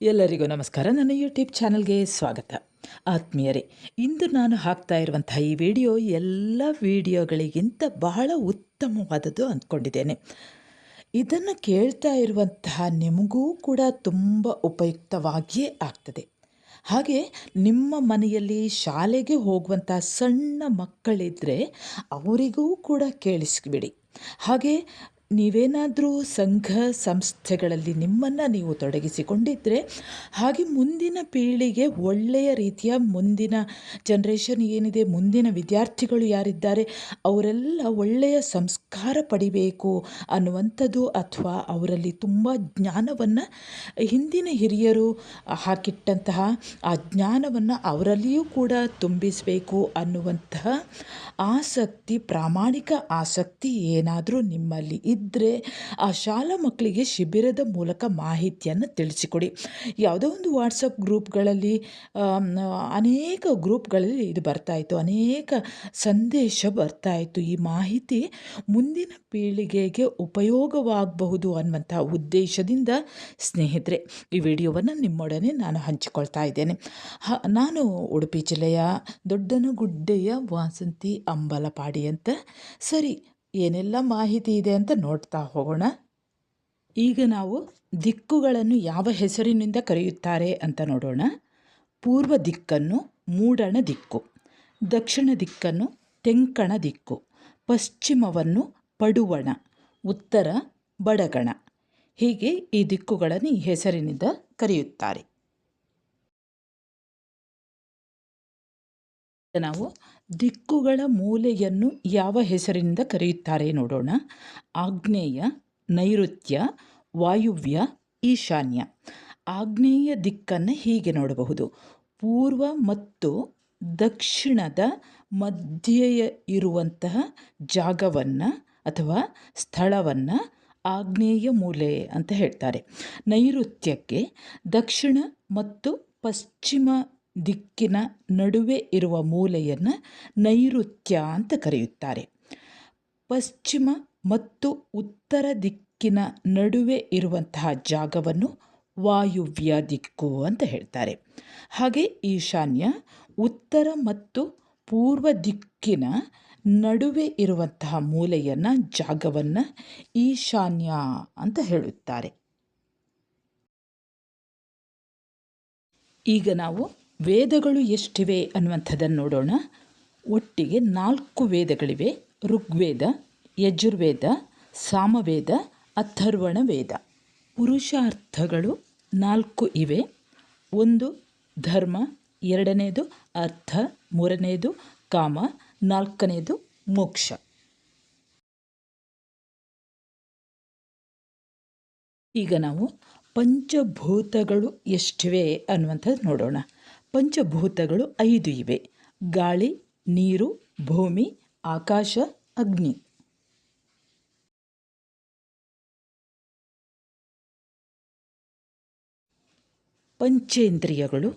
ಎಲ್ಲರಿಗೂ ನಮಸ್ಕಾರ. ನನ್ನ ಯೂಟ್ಯೂಬ್ ಚಾನಲ್ಗೆ ಸ್ವಾಗತ. ಆತ್ಮೀಯರೇ, ಇಂದು ನಾನು ಹಾಕ್ತಾ ಇರುವಂತಹ ಈ ವಿಡಿಯೋ ಎಲ್ಲ ವಿಡಿಯೋಗಳಿಗಿಂತ ಬಹಳ ಉತ್ತಮವಾದದ್ದು ಅಂದ್ಕೊಂಡಿದ್ದೇನೆ. ಇದನ್ನು ಕೇಳ್ತಾ ಇರುವಂತಹ ನಿಮಗೂ ಕೂಡ ತುಂಬ ಉಪಯುಕ್ತವಾಗಿಯೇ ಆಗ್ತದೆ. ಹಾಗೆ ನಿಮ್ಮ ಮನೆಯಲ್ಲಿ ಶಾಲೆಗೆ ಹೋಗುವಂಥ ಸಣ್ಣ ಮಕ್ಕಳಿದ್ದರೆ ಅವರಿಗೂ ಕೂಡ ಕೇಳಿಸ್ಬಿಡಿ. ಹಾಗೆ ನೀವೇನಾದರೂ ಸಂಘ ಸಂಸ್ಥೆಗಳಲ್ಲಿ ನಿಮ್ಮನ್ನು ನೀವು ತೊಡಗಿಸಿಕೊಂಡಿದ್ದರೆ ಹಾಗೆ ಮುಂದಿನ ಪೀಳಿಗೆ ಒಳ್ಳೆಯ ರೀತಿಯ ಮುಂದಿನ ಜನ್ರೇಷನ್ ಏನಿದೆ, ಮುಂದಿನ ವಿದ್ಯಾರ್ಥಿಗಳು ಯಾರಿದ್ದಾರೆ, ಅವರೆಲ್ಲ ಒಳ್ಳೆಯ ಸಂಸ್ಕಾರ ಪಡಿಬೇಕು ಅನ್ನುವಂಥದ್ದು ಅಥವಾ ಅವರಲ್ಲಿ ತುಂಬ ಜ್ಞಾನವನ್ನು ಹಿಂದಿನ ಹಿರಿಯರು ಹಾಕಿಟ್ಟಂತಹ ಆ ಜ್ಞಾನವನ್ನು ಅವರಲ್ಲಿಯೂ ಕೂಡ ತುಂಬಿಸಬೇಕು ಅನ್ನುವಂತಹ ಆಸಕ್ತಿ, ಪ್ರಾಮಾಣಿಕ ಆಸಕ್ತಿ ಏನಾದರೂ ನಿಮ್ಮಲ್ಲಿ ಇದ್ದರೆ ಆ ಶಾಲಾ ಮಕ್ಕಳಿಗೆ ಶಿಬಿರದ ಮೂಲಕ ಮಾಹಿತಿಯನ್ನು ತಿಳಿಸಿಕೊಡಿ. ಯಾವುದೋ ಒಂದು ವಾಟ್ಸಪ್ ಗ್ರೂಪ್ಗಳಲ್ಲಿ ಅನೇಕ ಗ್ರೂಪ್ಗಳಲ್ಲಿ ಇದು ಬರ್ತಾಯಿತ್ತು ಅನೇಕ ಸಂದೇಶ ಬರ್ತಾಯಿತ್ತು ಈ ಮಾಹಿತಿ ಮುಂದಿನ ಪೀಳಿಗೆಗೆ ಉಪಯೋಗವಾಗಬಹುದು ಅನ್ನುವಂಥ ಉದ್ದೇಶದಿಂದ ಸ್ನೇಹಿತರೆ, ಈ ವಿಡಿಯೋವನ್ನು ನಿಮ್ಮೊಡನೆ ನಾನು ಹಂಚಿಕೊಳ್ತಾ ಇದ್ದೇನೆ. ನಾನು ಉಡುಪಿ ಜಿಲ್ಲೆಯ ದೊಡ್ಡನಗುಡ್ಡೆಯ ವಾಸಂತಿ ಅಂಬಲಪಾಡಿ ಅಂತ. ಸರಿ ಏನೆಲ್ಲ ಮಾಹಿತಿ ಇದೆ ಅಂತ ನೋಡ್ತಾ ಹೋಗೋಣ. ಈಗ ನಾವು ದಿಕ್ಕುಗಳನ್ನು ಯಾವ ಹೆಸರಿನಿಂದ ಕರೆಯುತ್ತಾರೆ ಅಂತ ನೋಡೋಣ. ಪೂರ್ವ ದಿಕ್ಕನ್ನು ಮೂಡಣ ದಿಕ್ಕು, ದಕ್ಷಿಣ ದಿಕ್ಕನ್ನು ತೆಂಕಣ ದಿಕ್ಕು, ಪಶ್ಚಿಮವನ್ನು ಪಡುವಣ, ಉತ್ತರ ಬಡಗಣ. ಹೀಗೆ ಈ ದಿಕ್ಕುಗಳನ್ನು ಈ ಹೆಸರಿನಿಂದ ಕರೆಯುತ್ತಾರೆ. ನಾವು ದಿಕ್ಕುಗಳ ಮೂಲೆಯನ್ನು ಯಾವ ಹೆಸರಿನಿಂದ ಕರೆಯುತ್ತಾರೆ ನೋಡೋಣ. ಆಗ್ನೇಯ, ನೈಋತ್ಯ, ವಾಯುವ್ಯ, ಈಶಾನ್ಯ. ಆಗ್ನೇಯ ದಿಕ್ಕನ್ನು ಹೀಗೆ ನೋಡಬಹುದು. ಪೂರ್ವ ಮತ್ತು ದಕ್ಷಿಣದ ಮಧ್ಯೆ ಇರುವಂತಹ ಜಾಗವನ್ನು ಅಥವಾ ಸ್ಥಳವನ್ನು ಆಗ್ನೇಯ ಮೂಲೆ ಅಂತ ಹೇಳ್ತಾರೆ. ನೈಋತ್ಯಕ್ಕೆ ದಕ್ಷಿಣ ಮತ್ತು ಪಶ್ಚಿಮ ದಿಕ್ಕಿನ ನಡುವೆ ಇರುವ ಮೂಲೆಯನ್ನು ನೈಋತ್ಯ ಅಂತ ಕರೆಯುತ್ತಾರೆ. ಪಶ್ಚಿಮ ಮತ್ತು ಉತ್ತರ ದಿಕ್ಕಿನ ನಡುವೆ ಇರುವಂತಹ ಜಾಗವನ್ನು ವಾಯುವ್ಯ ದಿಕ್ಕು ಅಂತ ಹೇಳ್ತಾರೆ. ಹಾಗೆ ಈಶಾನ್ಯ, ಉತ್ತರ ಮತ್ತು ಪೂರ್ವ ದಿಕ್ಕಿನ ನಡುವೆ ಇರುವಂತಹ ಮೂಲೆಯನ್ನು ಜಾಗವನ್ನು ಈಶಾನ್ಯ ಅಂತ ಹೇಳುತ್ತಾರೆ. ಈಗ ನಾವು ವೇದಗಳು ಎಷ್ಟಿವೆ ಅನ್ನುವಂಥದ್ದನ್ನು ನೋಡೋಣ. ಒಟ್ಟಿಗೆ ನಾಲ್ಕು ವೇದಗಳಿವೆ. ಋಗ್ವೇದ, ಯಜುರ್ವೇದ, ಸಾಮವೇದ ಅಥರ್ವಣ ವೇದ ಪುರುಷಾರ್ಥಗಳು ನಾಲ್ಕು ಇವೆ. ಒಂದು ಧರ್ಮ, ಎರಡನೇದು ಅರ್ಥ, ಮೂರನೇದು ಕಾಮ, ನಾಲ್ಕನೇದು ಮೋಕ್ಷ. ಈಗ ನಾವು ಪಂಚಭೂತಗಳು ಎಷ್ಟಿವೆ ಅನ್ನುವಂಥದ್ದು ನೋಡೋಣ. ಪಂಚಭೂತಗಳು ಐದು ಇವೆ. ಗಾಳಿ, ನೀರು, ಭೂಮಿ, ಆಕಾಶ, ಅಗ್ನಿ. ಪಂಚೇಂದ್ರಿಯಗಳು.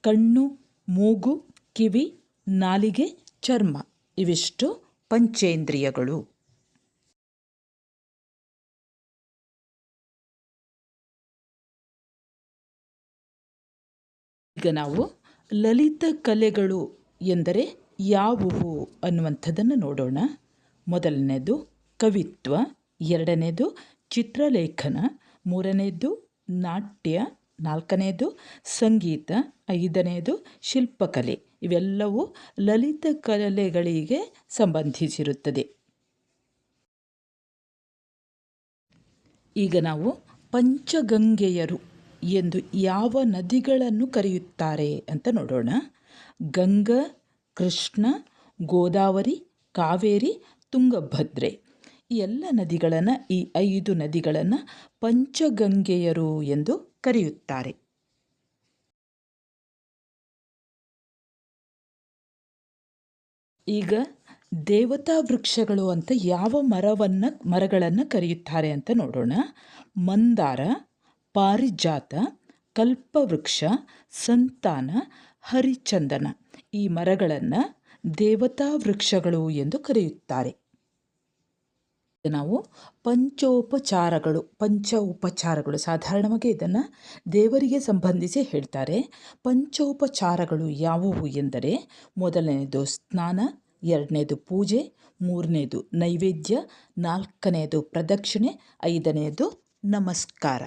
ಕಣ್ಣು, ಮೂಗು, ಕಿವಿ, ನಾಲಿಗೆ, ಚರ್ಮ. ಇವಿಷ್ಟು ಪಂಚೇಂದ್ರಿಯಗಳು. ಈಗ ನಾವು ಲಲಿತ ಕಲೆಗಳು ಎಂದರೆ ಯಾವುವು ಅನ್ನುವಂಥದ್ದನ್ನು ನೋಡೋಣ. ಮೊದಲನೇದು ಕವಿತ್ವ, ಎರಡನೇದು ಚಿತ್ರಲೇಖನ, ಮೂರನೇದು ನಾಟ್ಯ, ನಾಲ್ಕನೇದು ಸಂಗೀತ, ಐದನೇದು ಶಿಲ್ಪಕಲೆ. ಇವೆಲ್ಲವೂ ಲಲಿತ ಕಲೆಗಳಿಗೆ ಸಂಬಂಧಿಸಿರುತ್ತದೆ. ಈಗ ನಾವು ಪಂಚಗಂಗೆಯರು ಎಂದು ಯಾವ ನದಿಗಳನ್ನು ಕರೆಯುತ್ತಾರೆ ಅಂತ ನೋಡೋಣ. ಗಂಗಾ, ಕೃಷ್ಣ, ಗೋದಾವರಿ, ಕಾವೇರಿ, ತುಂಗಭದ್ರೆ ಈ ಎಲ್ಲ ನದಿಗಳನ್ನು, ಈ ಐದು ನದಿಗಳನ್ನು ಪಂಚಗಂಗೆಯರು ಎಂದು ಕರೆಯುತ್ತಾರೆ. ಈಗ ದೇವತಾ ವೃಕ್ಷಗಳು ಅಂತ ಯಾವ ಮರವನ್ನು, ಮರಗಳನ್ನು ಕರೆಯುತ್ತಾರೆ ಅಂತ ನೋಡೋಣ. ಮಂದಾರ ಪಾರಿಜಾತ, ಕಲ್ಪವೃಕ್ಷ, ಸಂತಾನ, ಹರಿಚಂದನ ಈ ಮರಗಳನ್ನು ದೇವತಾ ವೃಕ್ಷಗಳು ಎಂದು ಕರೆಯುತ್ತಾರೆ. ನಾವು ಪಂಚೋಪಚಾರಗಳು ಪಂಚ ಉಪಚಾರಗಳು ಸಾಧಾರಣವಾಗಿ ಇದನ್ನು ದೇವರಿಗೆ ಸಂಬಂಧಿಸಿ ಹೇಳ್ತಾರೆ. ಪಂಚೋಪಚಾರಗಳು ಯಾವುವು ಎಂದರೆ ಮೊದಲನೆಯದು ಸ್ನಾನ, ಎರಡನೇದು ಪೂಜೆ, ಮೂರನೇದು ನೈವೇದ್ಯ ನಾಲ್ಕನೆಯದು ಪ್ರದಕ್ಷಿಣೆ ಐದನೆಯದು ನಮಸ್ಕಾರ.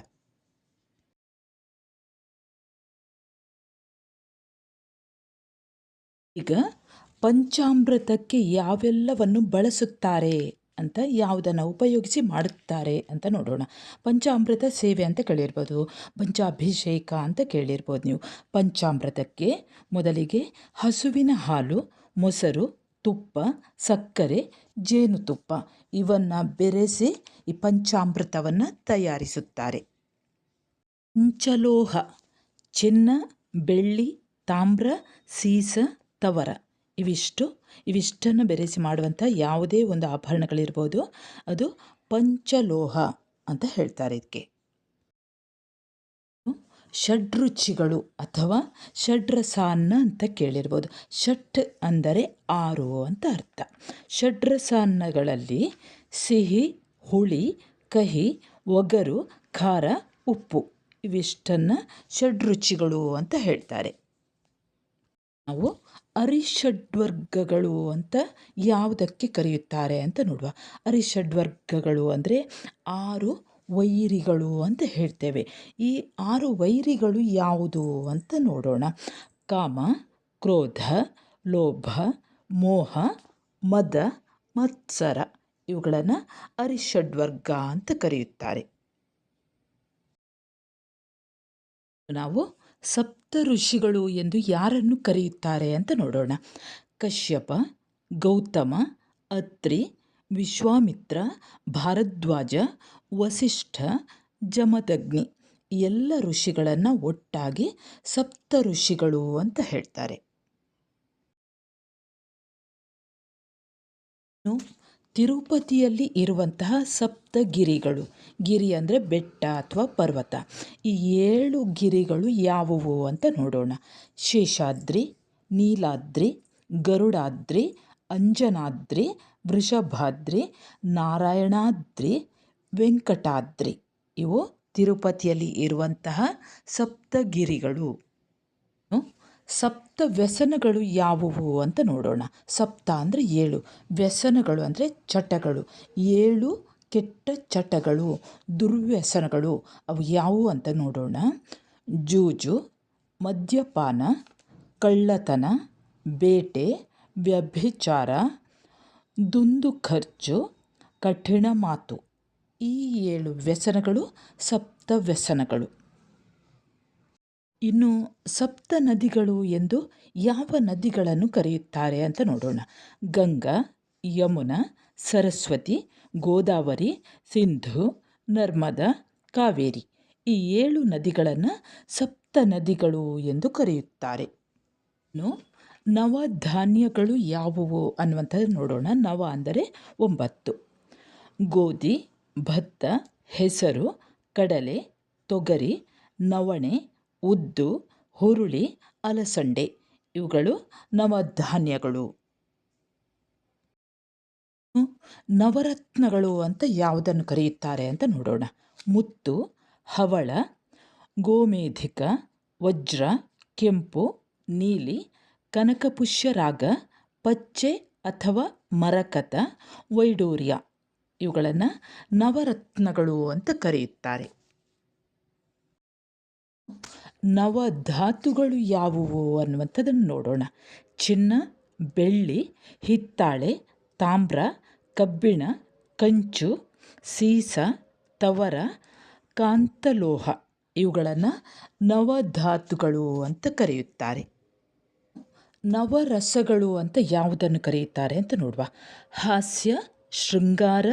ಈಗ ಪಂಚಾಮೃತಕ್ಕೆ ಯಾವೆಲ್ಲವನ್ನು ಬಳಸುತ್ತಾರೆ ಅಂತ ಯಾವುದನ್ನು ಉಪಯೋಗಿಸಿ ಮಾಡುತ್ತಾರೆ ಅಂತ ನೋಡೋಣ. ಪಂಚಾಮೃತ ಸೇವೆ ಅಂತ ಕೇಳಿರ್ಬೋದು, ಪಂಚಾಭಿಷೇಕ ಅಂತ ಕೇಳಿರ್ಬೋದು ನೀವು. ಪಂಚಾಮೃತಕ್ಕೆ ಮೊದಲಿಗೆ ಹಸುವಿನ ಹಾಲು, ಮೊಸರು, ತುಪ್ಪ, ಸಕ್ಕರೆ, ಜೇನುತುಪ್ಪ ಇವನ್ನು ಬೆರೆಸಿ ಈ ಪಂಚಾಮೃತವನ್ನು ತಯಾರಿಸುತ್ತಾರೆ. ಪಂಚಲೋಹ, ಚಿನ್ನ, ಬೆಳ್ಳಿ, ತಾಮ್ರ, ಸೀಸ ತವರ. ಇವಿಷ್ಟು, ಇವಿಷ್ಟನ್ನು ಬೆರೆಸಿ ಮಾಡುವಂಥ ಯಾವುದೇ ಒಂದು ಆಭರಣಗಳಿರ್ಬೋದು. ಅದು ಪಂಚಲೋಹ ಅಂತ ಹೇಳ್ತಾರೆ ಇದಕ್ಕೆ. ಷಡ್ರುಚಿಗಳು ಅಥವಾ ಷಡ್ರಸಾನ್ನ ಅಂತ ಕೇಳಿರ್ಬೋದು. ಷಟ್ ಅಂದರೆ ಆರು ಅಂತ ಅರ್ಥ. ಷಡ್ರಸಾನ್ನಗಳಲ್ಲಿ ಸಿಹಿ, ಹುಳಿ, ಕಹಿ, ಒಗರು, ಖಾರ, ಉಪ್ಪು. ಇವಿಷ್ಟನ್ನು ಷಡ್ರುಚಿಗಳು ಅಂತ ಹೇಳ್ತಾರೆ. ನಾವು ಅರಿಷಡ್ವರ್ಗಗಳು ಅಂತ ಯಾವುದಕ್ಕೆ ಕರೆಯುತ್ತಾರೆ ಅಂತ ನೋಡುವ. ಅರಿಷಡ್ವರ್ಗಗಳು ಅಂದರೆ ಆರು ವೈರಿಗಳು ಅಂತ ಹೇಳ್ತೇವೆ. ಈ ಆರು ವೈರಿಗಳು ಯಾವುದು ಅಂತ ನೋಡೋಣ. ಕಾಮ, ಕ್ರೋಧ, ಲೋಭ, ಮೋಹ, ಮದ, ಮತ್ಸರ ಇವುಗಳನ್ನು ಅರಿಷಡ್ವರ್ಗ ಅಂತ ಕರೆಯುತ್ತಾರೆ. ನಾವು ಸಪ್ತ ಋಷಿಗಳು ಎಂದು ಯಾರನ್ನು ಕರೆಯುತ್ತಾರೆ ಅಂತ ನೋಡೋಣ. ಕಶ್ಯಪ, ಗೌತಮ, ಅತ್ರಿ, ವಿಶ್ವಾಮಿತ್ರ, ಭಾರದ್ವಾಜ, ವಸಿಷ್ಠ, ಜಮದಗ್ನಿ ಎಲ್ಲ ಋಷಿಗಳನ್ನು ಒಟ್ಟಾಗಿ ಸಪ್ತ ಋಷಿಗಳು ಅಂತ ಹೇಳ್ತಾರೆ. ತಿರುಪತಿಯಲ್ಲಿ ಇರುವಂತಹ ಸಪ್ತಗಿರಿಗಳು. ಗಿರಿ ಅಂದರೆ ಬೆಟ್ಟ ಅಥವಾ ಪರ್ವತ. ಈ ಏಳು ಗಿರಿಗಳು ಯಾವುವು ಅಂತ ನೋಡೋಣ. ಶೇಷಾದ್ರಿ, ನೀಲಾದ್ರಿ, ಗರುಡಾದ್ರಿ, ಅಂಜನಾದ್ರಿ, ವೃಷಭಾದ್ರಿ, ನಾರಾಯಣಾದ್ರಿ, ವೆಂಕಟಾದ್ರಿ. ಇವು ತಿರುಪತಿಯಲ್ಲಿ ಇರುವಂತಹ ಸಪ್ತಗಿರಿಗಳು. ಸಪ್ತ ವ್ಯಸನಗಳು ಯಾವುವು ಅಂತ ನೋಡೋಣ. ಸಪ್ತ ಅಂದರೆ ಏಳು. ವ್ಯಸನಗಳು ಅಂದರೆ ಚಟಗಳು. ಏಳು ಕೆಟ್ಟ ಚಟಗಳು, ದುರ್ವ್ಯಸನಗಳು. ಅವು ಯಾವುವು ಅಂತ ನೋಡೋಣ. ಜೂಜು, ಮದ್ಯಪಾನ, ಕಳ್ಳತನ, ಬೇಟೆ, ವ್ಯಭಿಚಾರ, ದುಂದು ಖರ್ಚು, ಕಠಿಣ ಮಾತು. ಈ ಏಳು ವ್ಯಸನಗಳು ಸಪ್ತ ವ್ಯಸನಗಳು ಇನ್ನು ಸಪ್ತ ನದಿಗಳು ಎಂದು ಯಾವ ನದಿಗಳನ್ನು ಕರೆಯುತ್ತಾರೆ ಅಂತ ನೋಡೋಣ. ಗಂಗಾ, ಯಮುನಾ, ಸರಸ್ವತಿ, ಗೋದಾವರಿ, ಸಿಂಧು, ನರ್ಮದಾ, ಕಾವೇರಿ ಈ ಏಳು ನದಿಗಳನ್ನು ಸಪ್ತ ನದಿಗಳು ಎಂದು ಕರೆಯುತ್ತಾರೆ. ಇನ್ನು ನವಧಾನ್ಯಗಳು ಯಾವುವು ಅನ್ನುವಂಥದ್ದು ನೋಡೋಣ. ನವ ಅಂದರೆ ಒಂಬತ್ತು. ಗೋಧಿ, ಭತ್ತ, ಹೆಸರು, ಕಡಲೆ, ತೊಗರಿ, ನವಣೆ ಉದ್ದು, ಹುರುಳಿ, ಅಲಸಂಡೆ. ಇವುಗಳು ನವಧಾನ್ಯಗಳು ನವರತ್ನಗಳು ಅಂತ ಯಾವುದನ್ನು ಕರೆಯುತ್ತಾರೆ ಅಂತ ನೋಡೋಣ. ಮುತ್ತು, ಹವಳ, ಗೋಮೇಧಿಕ, ವಜ್ರ, ಕೆಂಪು, ನೀಲಿ ಕನಕಪುಷ್ಯರಾಗ ಪಚ್ಚೆ ಅಥವಾ ಮರಕತ, ವೈಡೂರ್ಯ. ಇವುಗಳನ್ನು ನವರತ್ನಗಳು ಅಂತ ಕರೆಯುತ್ತಾರೆ. ನವಧಾತುಗಳು ಯಾವುವು ಅನ್ನುವಂಥದ್ದನ್ನು ನೋಡೋಣ. ಚಿನ್ನ, ಬೆಳ್ಳಿ, ಹಿತ್ತಾಳೆ, ತಾಮ್ರ, ಕಬ್ಬಿಣ, ಕಂಚು, ಸೀಸ, ತವರ, ಕಾಂತಲೋಹ ಇವುಗಳನ್ನು ನವಧಾತುಗಳು ಅಂತ ಕರೆಯುತ್ತಾರೆ. ನವರಸಗಳು ಅಂತ ಯಾವುದನ್ನು ಕರೆಯುತ್ತಾರೆ ಅಂತ ನೋಡುವ. ಹಾಸ್ಯ, ಶೃಂಗಾರ,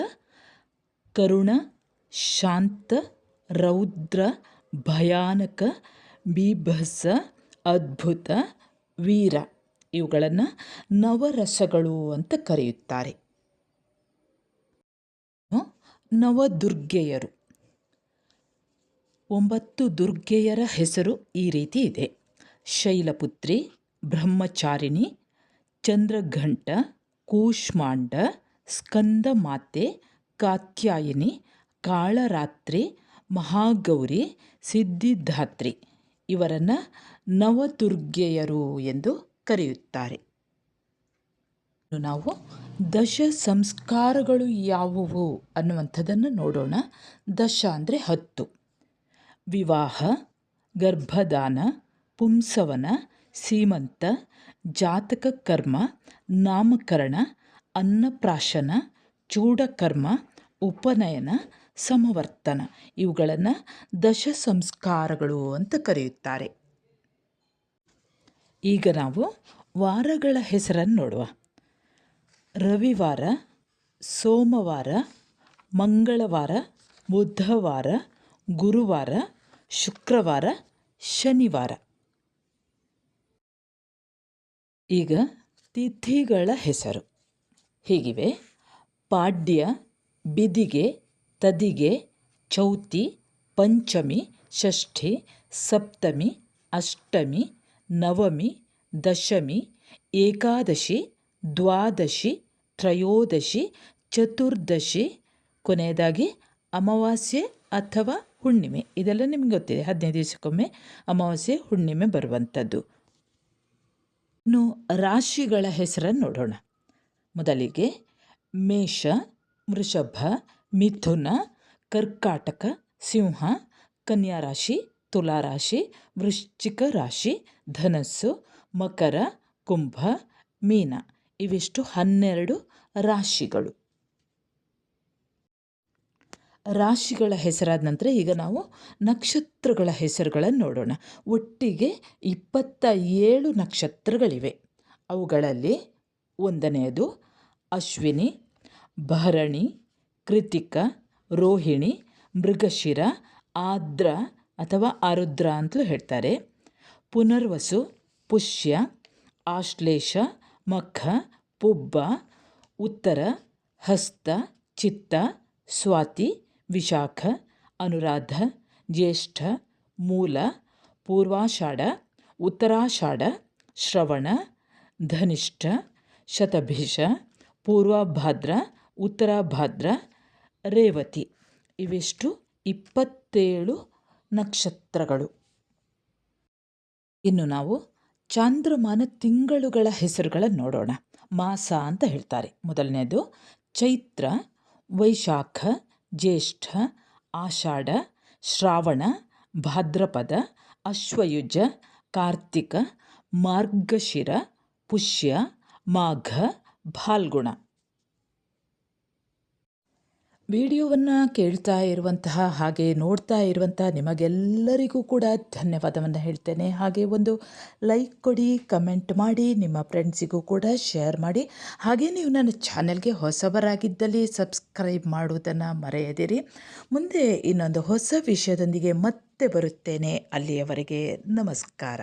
ಕರುಣ, ಶಾಂತ, ರೌದ್ರ, ಭಯಾನಕ ಬೀಭತ್ಸ, ಅದ್ಭುತ, ವೀರ. ಇವುಗಳನ್ನು ನವರಸಗಳು ಅಂತ ಕರೆಯುತ್ತಾರೆ. ನವದುರ್ಗೆಯರು. ಒಂಬತ್ತು ದುರ್ಗೆಯರ ಹೆಸರು ಈ ರೀತಿ ಇದೆ. ಶೈಲಪುತ್ರಿ, ಬ್ರಹ್ಮಚಾರಿಣಿ, ಚಂದ್ರಘಂಟ, ಕೂಷ್ಮಾಂಡ, ಸ್ಕಂದಮಾತೆ, ಕಾತ್ಯಾಯಿನಿ, ಕಾಳರಾತ್ರಿ, ಮಹಾಗೌರಿ ಸಿದ್ಧಿದಾತ್ರಿ ಇವರನ್ನು ನವದುರ್ಗೆಯರು ಎಂದು ಕರೆಯುತ್ತಾರೆ. ನಾವು ದಶ ಸಂಸ್ಕಾರಗಳು ಯಾವುವು ಅನ್ನುವಂಥದ್ದನ್ನು ನೋಡೋಣ. ದಶ ಅಂದರೆ ಹತ್ತು. ವಿವಾಹ, ಗರ್ಭದಾನ, ಪುಂಸವನ, ಸೀಮಂತ, ಜಾತಕ ಕರ್ಮ, ನಾಮಕರಣ, ಅನ್ನಪ್ರಾಶನ, ಚೂಡಕರ್ಮ ಉಪನಯನ, ಸಮವರ್ತನ ಇವುಗಳನ್ನು ದಶ ಸಂಸ್ಕಾರಗಳು ಅಂತ ಕರೆಯುತ್ತಾರೆ. ಈಗ ನಾವು ವಾರಗಳ ಹೆಸರನ್ನು ನೋಡುವ. ರವಿವಾರ, ಸೋಮವಾರ, ಮಂಗಳವಾರ, ಬುಧವಾರ, ಗುರುವಾರ, ಶುಕ್ರವಾರ, ಶನಿವಾರ. ಈಗ ತಿಥಿಗಳ ಹೆಸರು. ಹೀಗಿವೆ. ಪಾಡ್ಯ ಬಿದಿಗೆ, ತದಿಗೆ, ಚೌತಿ, ಪಂಚಮಿ, ಷಷ್ಠಿ, ಸಪ್ತಮಿ, ಅಷ್ಟಮಿ, ನವಮಿ, ದಶಮಿ, ಏಕಾದಶಿ, ದ್ವಾದಶಿ, ತ್ರಯೋದಶಿ, ಚತುರ್ದಶಿ, ಕೊನೆಯದಾಗಿ ಅಮಾವಾಸ್ಯೆ ಅಥವಾ ಹುಣ್ಣಿಮೆ. ಇದೆಲ್ಲ ನಿಮ್ಗೆ ಗೊತ್ತಿದೆ. ಹದಿನೈದು ದಿವಸಕ್ಕೊಮ್ಮೆ ಅಮಾವಾಸ್ಯೆ, ಹುಣ್ಣಿಮೆ ಬರುವಂಥದ್ದು. ಇನ್ನು ರಾಶಿಗಳ ಹೆಸರನ್ನು ನೋಡೋಣ. ಮೊದಲಿಗೆ ಮೇಷ ವೃಷಭ ಮಿಥುನ, ಕರ್ಕಾಟಕ, ಸಿಂಹ ಕನ್ಯಾ ರಾಶಿ ತುಲಾ ರಾಶಿ ವೃಶ್ಚಿಕ ರಾಶಿ, ಧನಸ್ಸು, ಮಕರ, ಕುಂಭ, ಮೀನ. ಇವಿಷ್ಟು ಹನ್ನೆರಡು ರಾಶಿಗಳು. ರಾಶಿಗಳ ಹೆಸರಾದ ನಂತರ ಈಗ ನಾವು ನಕ್ಷತ್ರಗಳ ಹೆಸರುಗಳನ್ನು ನೋಡೋಣ. ಒಟ್ಟಿಗೆ ಇಪ್ಪತ್ತ ಏಳು ನಕ್ಷತ್ರಗಳಿವೆ. ಅವುಗಳಲ್ಲಿ ಒಂದನೆಯದು ಅಶ್ವಿನಿ ಭರಣಿ, ಕೃತಿಕ, ರೋಹಿಣಿ, ಮೃಗಶಿರ ಆದ್ರ ಅಥವಾ ಆರುದ್ರ ಅಂತಲೂ ಹೇಳ್ತಾರೆ. ಪುನರ್ವಸು, ಪುಷ್ಯ, ಆಶ್ಲೇಷ, ಮಖ, ಪುಬ್ಬ, ಉತ್ತರ, ಹಸ್ತ, ಚಿತ್ತ, ಸ್ವಾತಿ, ವಿಶಾಖ, ಅನುರಾಧ, ಜ್ಯೇಷ್ಠ, ಮೂಲ, ಪೂರ್ವಾಷಾಢ, ಉತ್ತರಾಷಾಢ, ಶ್ರವಣ, ಧನಿಷ್ಠ, ಶತಭಿಷ, ಪೂರ್ವಭಾದ್ರ ಉತ್ತರಭಾದ್ರ ರೇವತಿ. ಇವೆಷ್ಟು? ಇಪ್ಪತ್ತೇಳು ನಕ್ಷತ್ರಗಳು. ಇನ್ನು ನಾವು ಚಾಂದ್ರಮಾನ ತಿಂಗಳುಗಳ ಹೆಸರುಗಳನ್ನು ನೋಡೋಣ. ಮಾಸ ಅಂತ ಹೇಳ್ತಾರೆ. ಮೊದಲನೇದು, ಚೈತ್ರ, ವೈಶಾಖ, ಜ್ಯೇಷ್ಠ, ಆಷಾಢ, ಶ್ರಾವಣ, ಭಾದ್ರಪದ, ಅಶ್ವಯುಜ, ಕಾರ್ತಿಕ, ಮಾರ್ಗಶಿರ, ಪುಷ್ಯ, ಮಾಘ ಫಾಲ್ಗುಣ ವಿಡಿಯೋವನ್ನು ಕೇಳ್ತಾ ಇರುವಂತಹ ಹಾಗೆ ನೋಡ್ತಾ ಇರುವಂತಹ ನಿಮಗೆಲ್ಲರಿಗೂ ಕೂಡ ಧನ್ಯವಾದವನ್ನು ಹೇಳ್ತೇನೆ. ಹಾಗೆ ಒಂದು ಲೈಕ್ ಕೊಡಿ, ಕಮೆಂಟ್ ಮಾಡಿ, ನಿಮ್ಮ ಫ್ರೆಂಡ್ಸಿಗೂ ಕೂಡ ಶೇರ್ ಮಾಡಿ. ಹಾಗೆ ನೀವು ನನ್ನ ಚಾನೆಲ್ಗೆ ಹೊಸಬರಾಗಿದ್ದಲ್ಲಿ ಸಬ್ಸ್ಕ್ರೈಬ್ ಮಾಡುವುದನ್ನು ಮರೆಯದಿರಿ. ಮುಂದೆ ಇನ್ನೊಂದು ಹೊಸ ವಿಷಯದೊಂದಿಗೆ ಮತ್ತೆ ಬರುತ್ತೇನೆ. ಅಲ್ಲಿಯವರೆಗೆ ನಮಸ್ಕಾರ.